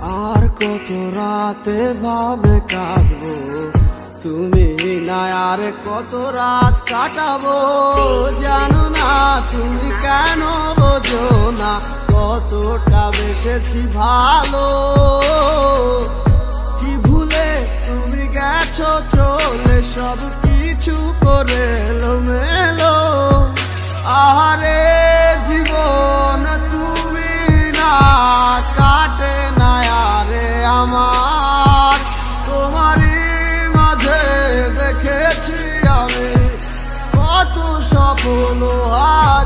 আর কত রাতে ভাবে কাঁদবো? তুমি না আর কত রাত কাটাবো? জানো না তুমি কেন বোঝো না কতটা বেসেছি ভালো? কি ভুলে তুমি গেছো চলে, সব কিছু করে এলো মেলো আহারে কোনো আর